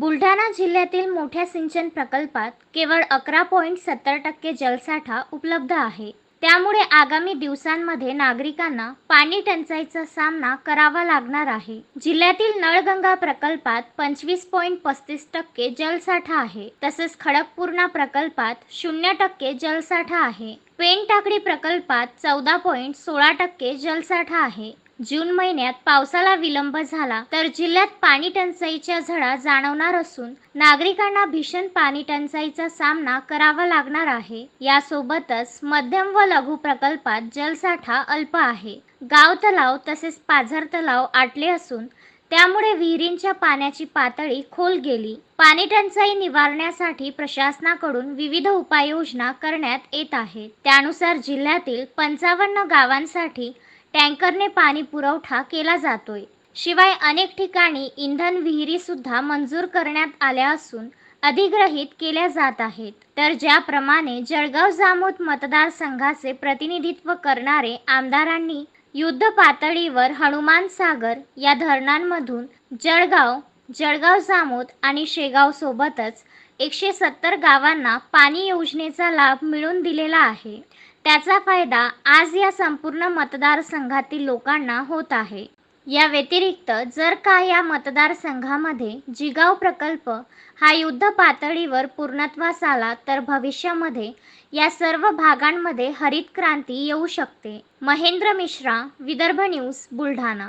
बुलढाणा जिल्ह्यातील मोठ्या सिंचन प्रकल्पात केवळ अकरा पॉईंट सत्तर टक्के जलसाठा उपलब्ध आहे. त्यामुळे आगामी दिवसांमध्ये नागरिकांना पाणी टंचाईचा सामना करावा लागणार आहे. जिल्ह्यातील नळगंगा प्रकल्पात पंचवीस पॉईंट पस्तीस टक्के जलसाठा आहे. तसेच खडकपूर्णा प्रकल्पात शून्य टक्के जलसाठा आहे. पेन प्रकल्पात चौदा पॉईंट सोळा टक्के जलसाठा आहे. जून महिन्यात पावसाला विलंब झाला तर जिल्ह्यात पाणी टंचाईच्या झळा जाणवणार असून नागरिकांना भीषण पाणी टंचाईचा सामना करावा लागणार आहे. यासोबतच मध्यम व लघु प्रकल्पात जलसाठा अल्प आहे. गाव तलाव तसेच पाझर तलाव आटले असून त्यामुळे विहिरींच्या पाण्याची पातळी खोल गेली. पाणी टंचाई निवारण्यासाठी प्रशासनाकडून विविध उपाययोजना करण्यात येत आहेत. त्यानुसार जिल्ह्यातील पंचावन्न गावांसाठी टँकरने पाणी पुरवठा केला जातोय. शिवाय अनेक ठिकाणी इंधन विहिरी सुद्धा मंजूर करण्यात आल्या असून अधिग्रहित केल्या जात आहेत. तर ज्याप्रमाणे जळगाव जामोद मतदारसंघाचे प्रतिनिधित्व करणारे आमदारांनी युद्ध पातळीवर हनुमान सागर या धरणांमधून जळगाव जळगाव जामोद आणि शेगाव सोबतच एकशे सत्तर गावांना पाणी योजनेचा लाभ मिळून दिलेला आहे. त्याचा फायदा आज या संपूर्ण मतदारसंघातील लोकांना होत आहे. या व्यतिरिक्त जर का या मतदारसंघामध्ये जिगाव प्रकल्प हा युद्ध पातळीवर पूर्णत्वास आला तर भविष्यामध्ये या सर्व भागांमध्ये हरित क्रांती येऊ शकते. महेंद्र मिश्रा विदर्भ न्यूज बुलढाणा.